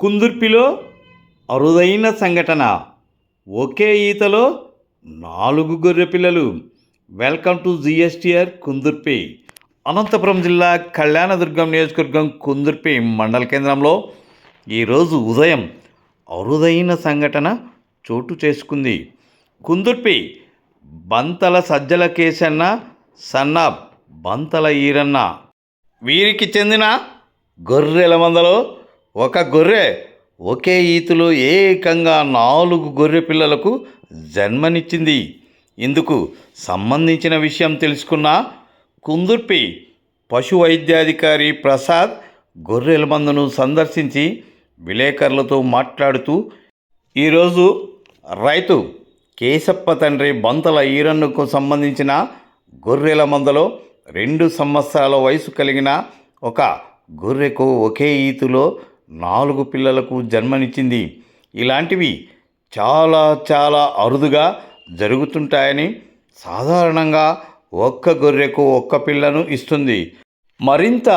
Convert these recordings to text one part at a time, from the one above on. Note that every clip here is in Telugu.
కుందుర్పిలో అరుదైన సంఘటన. ఒకే ఈతలో నాలుగు గొర్రె పిల్లలు. Welcome to GSTR Kundurpi. Anantapur జిల్లా కళ్యాణదుర్గం నియోజకవర్గం కుందుర్పి మండల కేంద్రంలో ఈరోజు ఉదయం అరుదైన సంఘటన చోటు చేసుకుంది. కుందుర్పి బంతల సజ్జల కేసన్న సన్నాబ్ బంతల ఈరన్న. వీరికి చెందిన గొర్రెల మందలో ఒక గొర్రె ఒకే ఈతులో ఏకంగా నాలుగు గొర్రె పిల్లలకు జన్మనిచ్చింది. ఇందుకు సంబంధించిన విషయం తెలుసుకున్న కుందుర్పి పశు వైద్యాధికారి ప్రసాద్ గొర్రెల మందను సందర్శించి విలేకరులతో మాట్లాడుతూ ఈరోజు రైతు కేశప్ప తండ్రి బంతల ఈరన్నుకు సంబంధించిన గొర్రెల మందలో రెండు సంవత్సరాల వయసు కలిగిన ఒక గొర్రెకు ఒకే ఈతులో నాలుగు పిల్లలకు జన్మనిచ్చింది. ఇలాంటివి చాలా చాలా అరుదుగా జరుగుతుంటాయని సాధారణంగా ఒక్క గొర్రెకు ఒక్క పిల్లను ఇస్తుంది. మరింత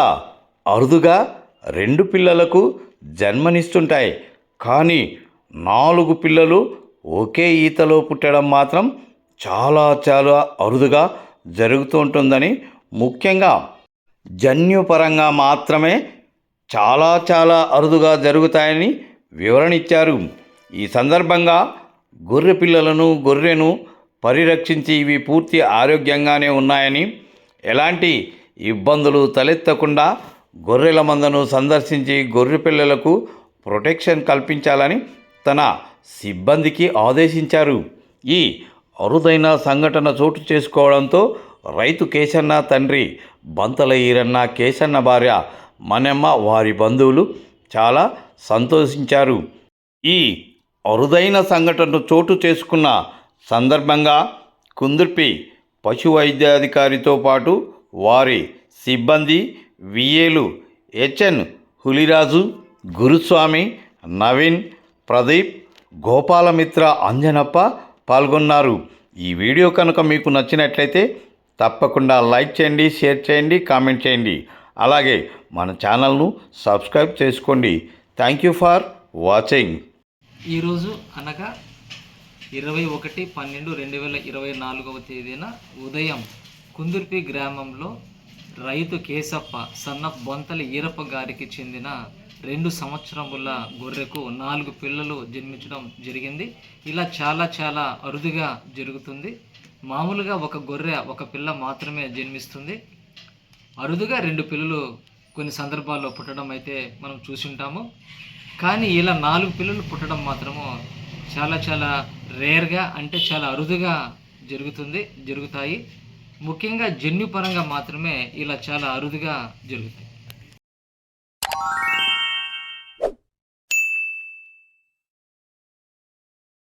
అరుదుగా రెండు పిల్లలకు జన్మనిస్తుంటాయి. కానీ నాలుగు పిల్లలు ఒకే ఈతలో పుట్టడం మాత్రం చాలా చాలా అరుదుగా జరుగుతూ ఉంటుందని ముఖ్యంగా జన్యుపరంగా మాత్రమే చాలా చాలా అరుదుగా జరుగుతాయని వివరణ ఇచ్చారు ఈ సందర్భంగా గొర్రె పిల్లలను గొర్రెను పరిరక్షించి ఇవి పూర్తి ఆరోగ్యంగానే ఉన్నాయని ఎలాంటి ఇబ్బందులు తలెత్తకుండా గొర్రెల మందను సందర్శించి గొర్రె పిల్లలకు ప్రొటెక్షన్ కల్పించాలని తన సిబ్బందికి ఆదేశించారు. ఈ అరుదైన సంఘటన చోటు చేసుకోవడంతో రైతు కేశన్న తండ్రి బంతల ఈరన్న కేశన్న భార్య మనమ్మ వారి బంధువులు చాలా సంతోషించారు. ఈ అరుదైన సంఘటన చోటు చేసుకున్న సందర్భంగా కుందుర్పి పశు వైద్యాధికారితో పాటు వారి సిబ్బంది విఏలు హెచ్ఎన్ హులిరాజు గురుస్వామి నవీన్ ప్రదీప్ గోపాలమిత్ర అంజనప్ప పాల్గొన్నారు. ఈ వీడియో కనుక మీకు నచ్చినట్లయితే తప్పకుండా లైక్ చేయండి షేర్ చేయండి కామెంట్ చేయండి. అలాగే మన ఛానల్ను సబ్స్క్రైబ్ చేసుకోండి. థ్యాంక్ యూ ఫర్ వాచింగ్ ఈరోజు అనగా ఇరవై ఒకటి పన్నెండు రెండు వేల ఇరవై నాలుగవ తేదీన ఉదయం కుందుర్పి గ్రామంలో రైతు కేశప్ప సన్న బొంతల ఈరప్ప గారికి చెందిన రెండు సంవత్సరముల గొర్రెకు నాలుగు పిల్లలు జన్మించడం జరిగింది. ఇలా చాలా చాలా అరుదుగా జరుగుతుంది. మామూలుగా ఒక గొర్రె ఒక పిల్ల మాత్రమే జన్మిస్తుంది. అరుదుగా రెండు పిల్లలు కొన్ని సందర్భాల్లో పుట్టడం అయితే మనం చూసుంటాము. కానీ ఇలా నాలుగు పిల్లలు పుట్టడం మాత్రము చాలా చాలా రేర్గా అంటే చాలా అరుదుగా జరుగుతుంది జరుగుతాయి. ముఖ్యంగా జన్యుపరంగా మాత్రమే ఇలా చాలా అరుదుగా జరుగుతాయి.